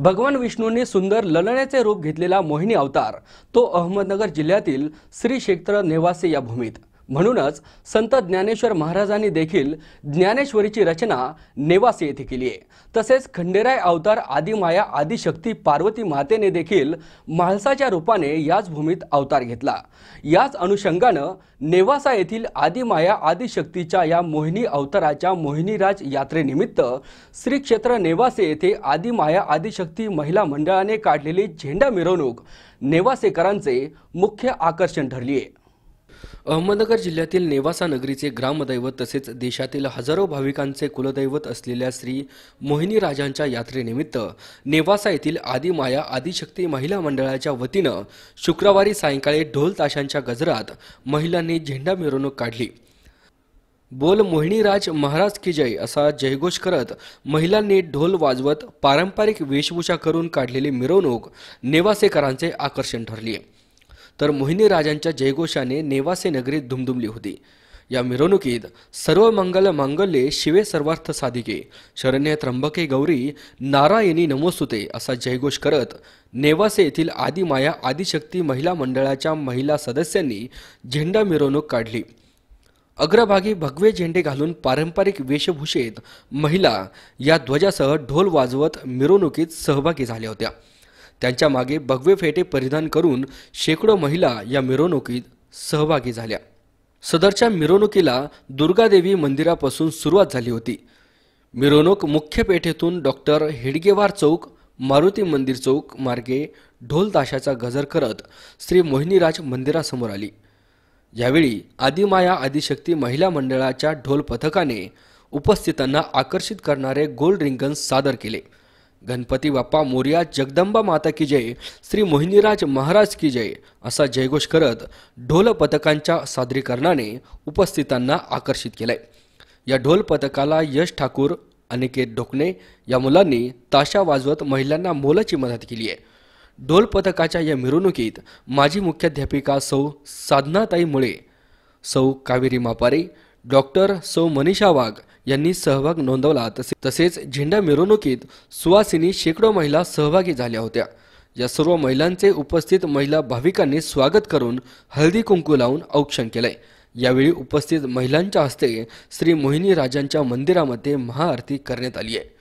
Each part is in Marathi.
भगवान विष्णूंनी सुंदर ललण्याचे रूप घेतलेला मोहिनी अवतार तो अहमदनगर जिल्ह्यातील श्री क्षेत्र नेवासे या भूमीत. म्हणूनच संत ज्ञानेश्वर महाराजांनी देखील ज्ञानेश्वरीची रचना नेवासे येथे केली आहे. तसेच खंडेराय अवतार आदिमाया आदिशक्ती पार्वती मातेने देखील म्हाळसाच्या रूपाने याच भूमीत अवतार घेतला. याच अनुषंगानं नेवासा येथील आदिमाया आदिशक्तीच्या या मोहिनी अवताराच्या मोहिनीराज यात्रेनिमित्त श्री क्षेत्र नेवासे येथे आदिमाया आदिशक्ती महिला मंडळाने काढलेली झेंडा मिरवणूक नेवासेकरांचे मुख्य आकर्षण ठरली आहे. अहमदनगर जिल्ह्यातील नेवासा नगरीचे ग्रामदैवत तसेच देशातील हजारो भाविकांचे कुलदैवत असलेल्या श्री मोहिनी राजांच्या यात्रेनिमित्त नेवासा येथील आदिमाया आदिशक्ती महिला मंडळाच्या वतीनं शुक्रवारी सायंकाळी ढोल ताशांच्या गजरात महिलांनी झेंडा मिरवणूक काढली. बोल मोहिनीराज महाराज की जय असा जयघोष करत महिलांनी ढोल वाजवत पारंपरिक वेशभूषा करून काढलेली मिरवणूक नेवासेकरांचे आकर्षण ठरली आहे तर मोहिनी राजांच्या जयघोषाने नेवासे नगरीत धुमधुमली होती. या मिरवणुकीत सर्व मंगल मांगल्ये शिवे सर्वार्थ साधिके शरण्य त्र्यंबके गौरी नारायणी नमोस्तुते असा जयघोष करत नेवासे येथील आदिमाया आदिशक्ती महिला मंडळाच्या महिला सदस्यांनी झेंडा मिरवणूक काढली. अग्रभागी भगवे झेंडे घालून पारंपरिक वेशभूषेत महिला या ध्वजासह ढोल वाजवत मिरवणुकीत सहभागी झाल्या होत्या. त्यांच्या मागे भगवे फेटे परिधान करून शेकडो महिला या मिरवणुकीत सहभागी झाल्या. सदरच्या मिरवणुकीला दुर्गादेवी मंदिरापासून सुरुवात झाली होती. मिरवणूक मुख्य पेठेतून डॉक्टर हेडगेवार चौक मारुती मंदिर चौक मार्गे ढोल ताशाचा गजर करत श्री मोहिनीराज मंदिरासमोर आली. यावेळी आदिमाया आदिशक्ती महिला मंडळाच्या ढोल पथकाने उपस्थितांना आकर्षित करणारे गोल रिंगण सादर केले. गणपती बाप्पा मोर्या जगदंबा माता की जय श्री मोहिनीराज महाराज की जय असा जयघोष करत ढोल पथकांच्या सादरीकरणाने उपस्थितांना आकर्षित केलंय. या ढोल पथकाला यश ठाकूर अनिकेत ढोकणे या मुलांनी ताशा वाजवत महिलांना मोलाची मदत केली आहे. ढोल पथकाच्या या मिरवणुकीत माजी मुख्याध्यापिका सौ साधनाताई मुळे सौ कावेरी मापारे डॉक्टर सौ मनीषा वाघ यांनी सहभाग नोंदवला. तसे तसेच झेंडा मिरवणुकीत सुवासिनी शेकडो महिला सहभागी झाल्या होत्या. या सर्व महिलांचे उपस्थित महिला भाविकांनी स्वागत करून हळदी कुंकू लावून औक्षण केलंय. यावेळी उपस्थित महिलांच्या हस्ते श्री मोहिनी राजांच्या मंदिरामध्ये महाआरती करण्यात आली आहे.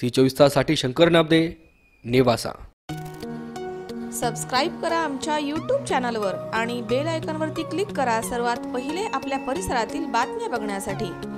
सी चोवीस ताससाठी शंकर नाबदे नेवासा. सबस्क्राईब करा आमच्या यूट्यूब चॅनलवर आणि बेल आयकॉनवरती क्लिक करा सर्वात पहिले आपल्या परिसरातील बातम्या बघण्यासाठी.